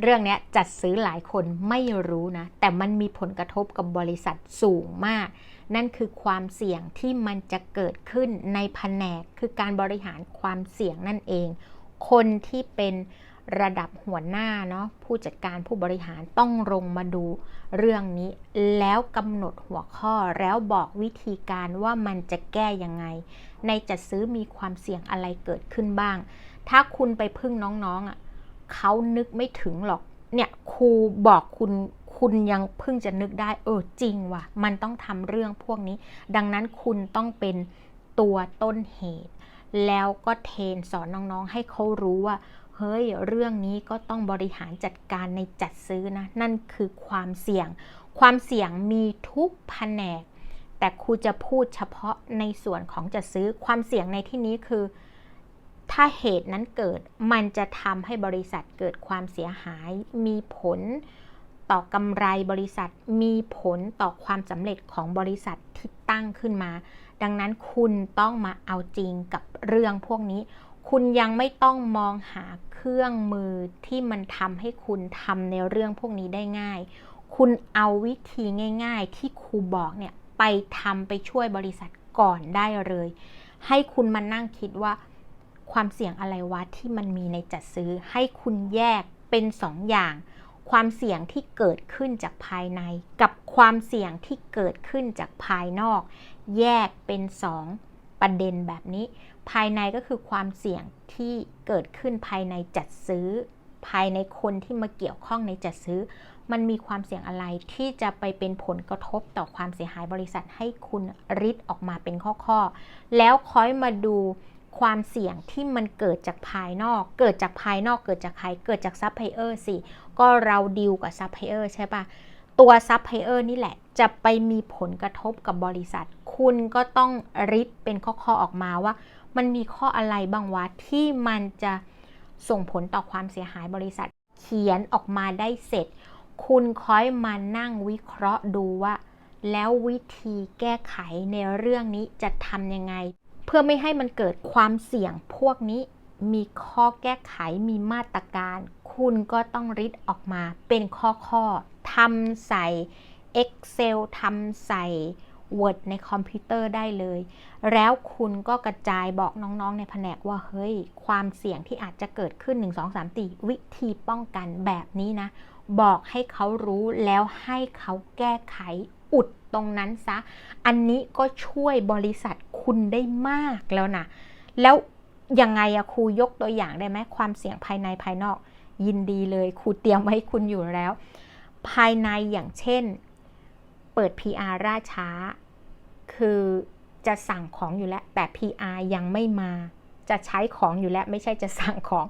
เรื่องนี้จัดซื้อหลายคนไม่รู้นะ แต่มันมีผลกระทบกับบริษัทสูงมาก นั่นคือความเสี่ยงที่มันจะเกิดขึ้นในแผนกคือการบริหารความเสี่ยงนั่นเอง คนที่เป็นระดับหัวหน้าเนาะผู้จัดการผู้บริหารต้องลงมาดูเรื่องนี้ แล้วกำหนดหัวข้อแล้วบอกวิธีการว่ามันจะแก้ยังไง ในจัดซื้อมีความเสี่ยงอะไรเกิดขึ้นบ้าง ถ้าคุณไปพึ่งน้องๆอะ เขานึกไม่ถึงหรอก เนี่ยครูบอกคุณคุณยังเพิ่งจะนึกได้ เออจริงว่ะ มันต้องทำเรื่องพวกนี้ ดังนั้นคุณต้องเป็นตัวต้นเหตุ แล้วก็เทรนสอนน้องๆ ให้เขารู้ว่า เฮ้ย เรื่องนี้ก็ต้องบริหารจัดการในจัดซื้อนะ นั่นคือความเสี่ยง ความเสี่ยงมีทุกแผนก แต่ครูจะพูดเฉพาะในส่วนของจัดซื้อ ความเสี่ยงในที่นี้คือ ถ้าเหตุนั้นเกิดมันจะทำให้บริษัทเกิดความเสียหาย มีผลต่อกำไรบริษัท มีผลต่อความสำเร็จของบริษัทที่ตั้งขึ้นมา ดังนั้นคุณต้องมาเอาจริงกับเรื่องพวกนี้ คุณยังไม่ต้องมองหาเครื่องมือที่มันทำให้คุณทำในเรื่องพวกนี้ได้ง่าย คุณเอาวิธีง่าย ๆ ที่ครูบอกเนี่ยไปทำไปช่วยบริษัทก่อนได้เลย ให้คุณมานั่งคิดว่า ความเสี่ยงอะไรวะที่มันมีในจัดซื้อ ให้คุณแยกเป็นสองอย่าง ความเสี่ยงที่เกิดขึ้นจากภายใน กับความเสี่ยงที่เกิดขึ้นจากภายนอก แยกเป็นสองประเด็นแบบนี้ ภายในก็คือความเสี่ยงที่เกิดขึ้นภายในจัดซื้อ ภายในคนที่มาเกี่ยวข้องในจัดซื้อ มันมีความเสี่ยงอะไรที่จะไปเป็นผลกระทบต่อความเสียหายบริษัทให้คุณริดออกมาเป็นข้อๆแล้วค่อยมาดู ความเสี่ยงที่มันเกิดจากภายนอก เกิดจากภายนอกเกิดจากใคร เกิดจากซัพพลายเออร์สิ ก็เราดีลกับซัพพลายเออร์ใช่ปะตัวซัพพลายเออร์นี่แหละ จะไปมีผลกระทบกับบริษัท คุณก็ต้องริดเป็นข้อๆออกมาว่า มันมีข้ออะไรบ้างวะที่มันจะส่งผลต่อความเสียหายบริษัท เขียนออกมาได้เสร็จ คุณค่อยมานั่งวิเคราะห์ดูว่า แล้ววิธีแก้ไขในเรื่องนี้จะทำยังไง เพื่อไม่ให้มันเกิดความเสี่ยงพวกนี้มีข้อแก้ไขมีมาตรการ คุณก็ต้องริดออกมาเป็นข้อๆทำใส่ Excel ทำใส่ Word ในคอมพิวเตอร์ได้เลย แล้วคุณก็กระจายบอกน้องๆในแผนกว่า เฮ้ย ความเสี่ยงที่อาจจะเกิดขึ้น 1 2 3 4 วิธีป้องกันแบบนี้นะ บอกให้เขารู้แล้วให้เขาแก้ไข อุดตรงนั้นซะ อันนี้ก็ช่วยบริษัทคุณได้มากแล้วนะ แล้วยังไงอะครูยกตัวอย่างได้ไหมความเสี่ยงภายในภายนอก ยินดีเลยครูเตรียมไว้คุณอยู่แล้ว ภายในอย่างเช่น เปิด PR ราช้า คือจะสั่งของอยู่แล้ว แต่ PR ยังไม่มา จะใช้ของอยู่แล้ว ไม่ใช่จะสั่งของ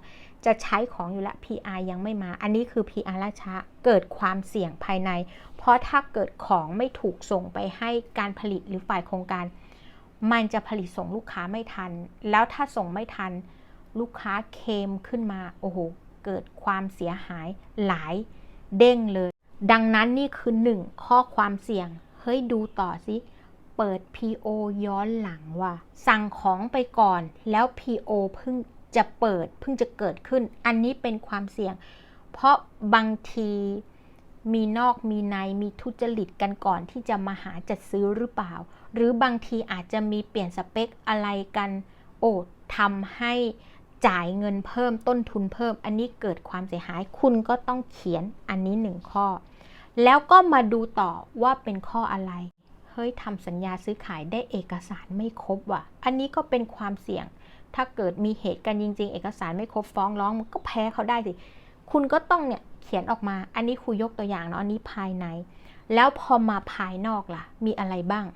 จะใช้ของอยู่แล้ว PR ยังไม่มา อันนี้คือ PR ล่าช้าเกิดความเสี่ยงภายใน เพราะถ้าเกิดของไม่ถูกส่งไปให้การผลิตหรือฝ่ายโครงการ มันจะผลิตส่งลูกค้าไม่ทัน แล้วถ้าส่งไม่ทัน ลูกค้าเคมขึ้นมา โอ้โห เกิดความเสียหายหลายเด้งเลย ดังนั้นนี่คือหนึ่งข้อความเสี่ยง เฮ้ยดูต่อสิเปิด PO ย้อนหลังว่ะ สั่งของไปก่อนแล้ว PO เพิ่ง จะเปิดเพิ่งจะเกิดขึ้น อันนี้เป็นความเสี่ยง เพราะบางทีมีนอกมีในมีทุจริตกันก่อนที่จะมาหาจัดซื้อหรือเปล่า หรือบางทีอาจจะมีเปลี่ยนสเปคอะไรกัน โอ้ทำให้จ่ายเงินเพิ่มต้นทุนเพิ่ม อันนี้เกิดความเสียหายคุณก็ต้องเขียนอันนี้หนึ่งข้อ แล้วก็มาดูต่อว่าเป็นข้ออะไร เฮ้ยทำสัญญาซื้อขายได้เอกสารไม่ครบว่ะ อันนี้ก็เป็นความเสี่ยง ถ้าเกิดมีเหตุกันจริง ๆ เอกสารไม่ครบฟ้องร้องมันก็แพ้เขาได้สิ คุณก็ต้องเนี่ยเขียนออกมา อันนี้ครูยกตัวอย่างเนาะ อันนี้ภายใน แล้วพอมาภายนอกล่ะ มีอะไรบ้าง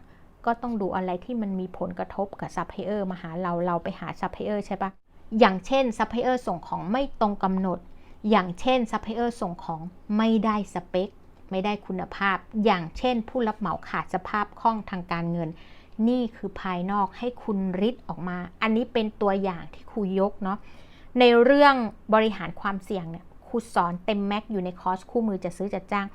ก็ต้องดูอะไรที่มันมีผลกระทบกับซัพพลายเออร์มาหาเรา เราไปหาซัพพลายเออร์ใช่ปะอย่างเช่นซัพพลายเออร์ส่งของไม่ตรงกำหนด อย่างเช่นซัพพลายเออร์ส่งของไม่ได้สเปค ไม่ได้คุณภาพ อย่างเช่น ผู้รับเหมาขาดสภาพคล่องทางการเงิน นี่คือภายนอกให้คุณริดออกมา อันนี้เป็นตัวอย่างที่ครูยกเนาะในเรื่องบริหารความเสี่ยงเนี่ยครูสอนเต็มแม็กอยู่ในคอร์สคู่มือจัดซื้อจัดจ้าง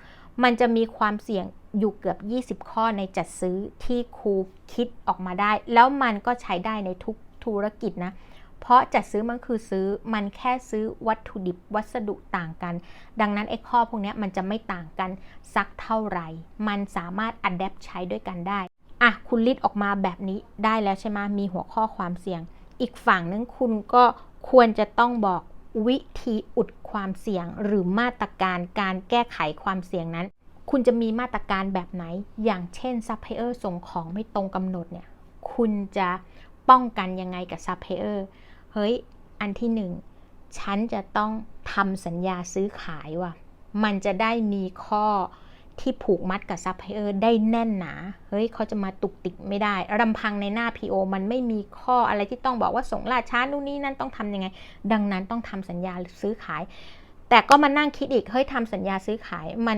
มันจะมีความเสี่ยงอยู่เกือบ 20 ข้อในจัดซื้อที่ครูคิดออกมาได้ แล้วมันก็ใช้ได้ในทุกธุรกิจนะ เพราะจัดซื้อมันคือซื้อมันแค่ซื้อวัตถุดิบวัสดุต่างกัน ดังนั้นไอ้ข้อพวกนี้มันจะไม่ต่างกันสักเท่าไหร่ มันสามารถอัดแอปใช้ด้วยกันได้ อะคุณลิดออกมาแบบนี้ได้แล้วใช่ไหมมีหัวข้อความเสี่ยง อีกฝั่งนึงคุณก็ควรจะต้องบอกวิธีอุดความเสี่ยงหรือมาตรการการแก้ไขความเสี่ยงนั้น คุณจะมีมาตรการแบบไหน อย่างเช่นซัพพลายเออร์ส่งของไม่ตรงกำหนดเนี่ย คุณจะป้องกันยังไงกับซัพพลายเออร์ เฮ้ย อันที่หนึ่งฉันจะต้องทำสัญญาซื้อขายว่ะ มันจะได้มีข้อ ที่ผูกมัดกับซัพพลายเออร์ได้แน่นหนา เฮ้ยเขาจะมาตุกติกไม่ได้รำพังในหน้า PO มันไม่มีข้ออะไรที่ต้องบอกว่าส่งล่าช้านู่นนี่นั่นต้องทำยังไง ดังนั้นต้องทำสัญญาซื้อขาย แต่ก็มานั่งคิดอีก เฮ้ยทำสัญญาซื้อขายมัน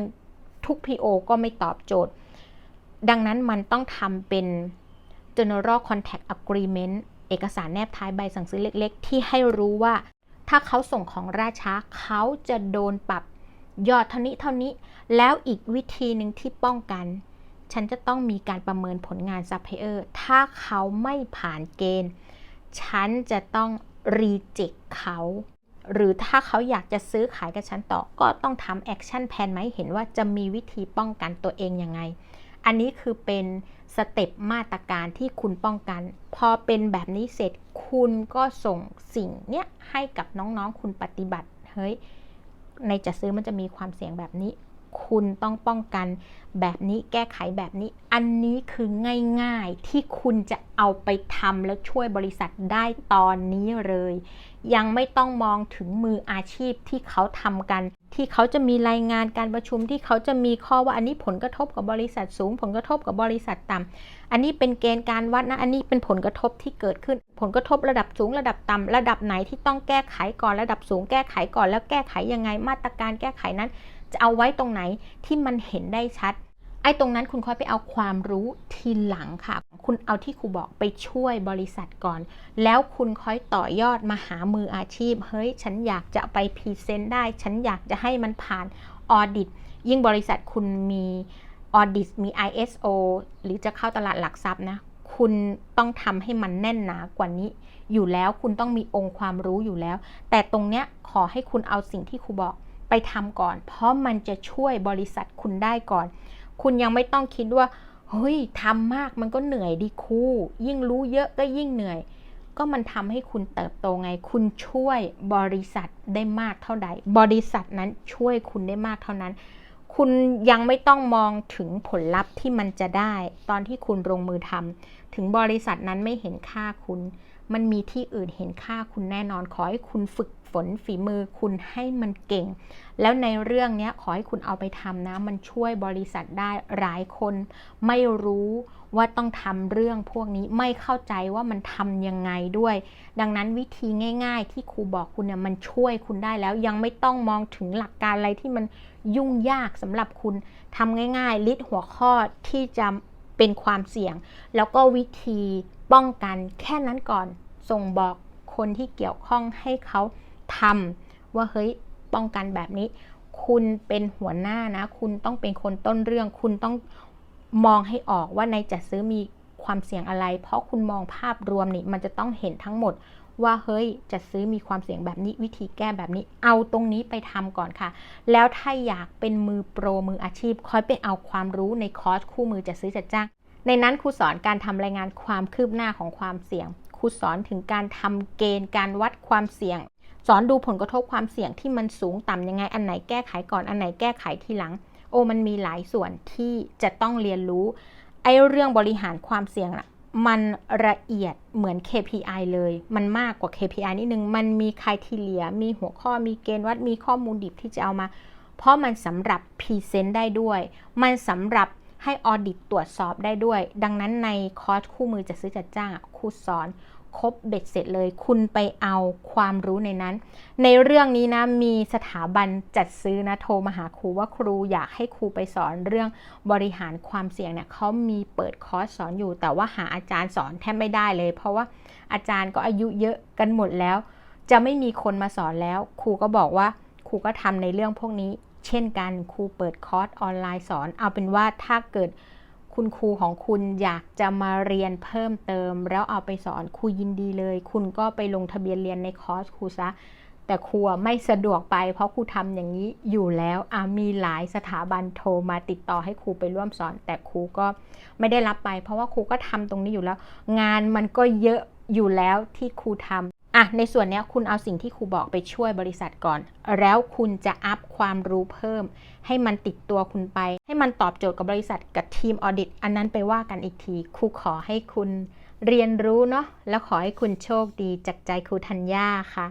ทุก PO ก็ไม่ตอบโจทย์ ดังนั้นมันต้องทำเป็น general contact agreement เอกสารแนบท้ายใบสั่งซื้อเล็ก ๆ ที่ให้รู้ว่า ถ้าเขาส่งของราช้าเขาจะโดนปรับ ยอดเท่านี้เท่านี้ แล้วอีกวิธีหนึ่งที่ป้องกัน ฉันจะต้องมีการประเมินผลงานซัพพลายเออร์ ถ้าเขาไม่ผ่านเกณฑ์ ฉันจะต้องรีเจ็คเขา หรือถ้าเขาอยากจะซื้อขายกับฉันต่อ ก็ต้องทำแอคชั่นแพนไหมเห็นว่าจะมีวิธีป้องกันตัวเองยังไง อันนี้คือเป็นสเต็ปมาตรการที่คุณป้องกัน พอเป็นแบบนี้เสร็จคุณก็ส่งสิ่งเนี้ยให้กับน้องๆคุณปฏิบัติ เฮ้ย ในจัดซื้อมันจะมีความเสี่ยงแบบนี้ คุณต้องป้องกันแบบนี้แก้ไขแบบนี้ อันนี้คือง่ายๆที่คุณจะเอาไปทำแล้วช่วยบริษัทได้ตอนนี้เลย ยังไม่ต้องมองถึงมืออาชีพที่เขาทำกัน ที่เขาจะมีรายงานการประชุมที่เขาจะมีข้อว่าอันนี้ผลกระทบกับบริษัทสูง ผลกระทบกับบริษัทต่ำอันนี้เป็นเกณฑ์การวัดนะอันนี้เป็นผลกระทบที่เกิดขึ้น ผลกระทบระดับสูงระดับต่ำระดับไหนที่ต้องแก้ไขก่อนระดับสูงแก้ไขก่อนแล้วแก้ไขยังไงมาตรการแก้ไขนั้น จะเอาไว้ตรงไหนที่มันเห็นได้ชัด ไอ้ตรงนั้นคุณค่อยไปเอาความรู้ทีหลังค่ะ คุณเอาที่ครูบอกไปช่วยบริษัทก่อน แล้วคุณค่อยต่อยอดมาหามืออาชีพ เฮ้ย ฉันอยากจะไปพรีเซนต์ได้ ฉันอยากจะให้มันผ่านออดิตยิ่งบริษัทคุณมีออดิตมี ISO หรือจะเข้าตลาดหลักทรัพย์นะคุณต้องทำให้มันแน่นหนากว่านี้ อยู่แล้วคุณต้องมีองค์ความรู้อยู่แล้ว แต่ตรงเนี้ยขอให้คุณเอาสิ่งที่ครูบอก ไปทำก่อน เพราะมันจะช่วยบริษัทคุณได้ก่อน คุณยังไม่ต้องคิดว่าเฮ้ยทำมากมันก็เหนื่อยดีครูยิ่งรู้เยอะก็ยิ่งเหนื่อย ก็มันทำให้คุณเติบโตไง คุณช่วยบริษัทได้มากเท่าใด บริษัทนั้นช่วยคุณได้มากเท่านั้น คุณยังไม่ต้องมองถึงผลลัพธ์ที่มันจะได้ ตอนที่คุณลงมือทำถึงบริษัทนั้นไม่เห็นค่าคุณ มันมีที่อื่นเห็นค่าคุณแน่นอน ขอให้คุณฝึกฝนฝีมือคุณให้มันเก่ง แล้วในเรื่องนี้ขอให้คุณเอาไปทำนะ มันช่วยบริษัทได้หลายคน ไม่รู้ว่าต้องทำเรื่องพวกนี้ไม่เข้าใจว่ามันทำยังไงด้วย ดังนั้นวิธีง่าย ๆ ที่ครูบอกคุณเนี่ยมันช่วยคุณได้แล้วยังไม่ต้องมองถึงหลักการอะไรที่มันยุ่งยากสำหรับคุณทำง่าย ๆ ลิสต์หัวข้อที่จะ เป็นความเสี่ยง แล้วก็วิธีป้องกันแค่นั้นก่อน ส่งบอกคนที่เกี่ยวข้องให้เขาทำว่าเฮ้ยป้องกันแบบนี้ คุณเป็นหัวหน้านะ คุณต้องเป็นคนต้นเรื่อง คุณต้องมองให้ออกว่าในจัดซื้อมีความเสี่ยงอะไร เพราะคุณมองภาพรวมนี่มันจะต้องเห็นทั้งหมด ว่าเฮ้ยจัดซื้อมีความเสี่ยงแบบนี้วิธีแก้แบบนี้ เอาตรงนี้ไปทำก่อนค่ะ แล้วถ้าอยากเป็นมือโปรมืออาชีพค่อยไปเอาความรู้ในคอร์สคู่มือจัดซื้อจัดจ้าง ในนั้นครูสอนการทำรายงานความคืบหน้าของความเสี่ยงครูสอนถึงการทำเกณฑ์การวัดความเสี่ยง สอนดูผลกระทบความเสี่ยงที่มันสูงต่ำยังไงอันไหนแก้ไขก่อนอันไหนแก้ไขทีหลัง โอ้มันมีหลายส่วนที่จะต้องเรียนรู้ไอ้เรื่องบริหารความเสี่ยงอะ มันละเอียดเหมือน KPI เลย มันมากกว่า KPI นิดนึง มันมีคายทีเลีย มีหัวข้อ มีเกณฑ์วัด มีข้อมูลดิบที่จะเอามา เพราะมันสำหรับพรีเซนต์ได้ด้วย มันสำหรับให้ออดิตตรวจสอบได้ด้วย ดังนั้นในคอร์สคู่มือจะซื้อจัดจ้างอะครูสอน ครบเบ็ดเสร็จเลย คุณไปเอาความรู้ในนั้น ในเรื่องนี้นะมีสถาบันจัดซื้อนะโทรมาหาครูว่าครูอยากให้ครูไปสอนเรื่องบริหารความเสี่ยงเนี่ยเขามีเปิดคอร์สสอนอยู่ แต่ว่าหาอาจารย์สอนแทบไม่ได้เลย เพราะว่าอาจารย์ก็อายุเยอะกันหมดแล้ว จะไม่มีคนมาสอนแล้ว ครูก็บอกว่าครูก็ทำในเรื่องพวกนี้ เช่นกันครูเปิดคอร์สออนไลน์สอน เอาเป็นว่าถ้าเกิด คุณครูของคุณอยากจะมาเรียนเพิ่มเติม แล้วเอาไปสอนครูยินดีเลย คุณก็ไปลงทะเบียนเรียนในคอร์สครูซะแต่ครูไม่สะดวกไปเพราะครูทำอย่างนี้อยู่แล้วมีหลายสถาบันโทรมาติดต่อให้ครูไปร่วมสอน แต่ครูก็ไม่ได้รับไป เพราะว่าครูก็ทำตรงนี้อยู่แล้ว งานมันก็เยอะอยู่แล้วที่ครูทำ อะในส่วนนี้คุณเอาสิ่งที่ครูบอกไปช่วยบริษัทก่อน แล้วคุณจะอัพความรู้เพิ่ม ให้มันติดตัวคุณไป ให้มันตอบโจทย์กับบริษัทกับทีมออดิตอันนั้นไปว่ากันอีกทีครูขอให้คุณเรียนรู้เนาะแล้วขอให้คุณโชคดีจากใจครูธัญญาค่ะ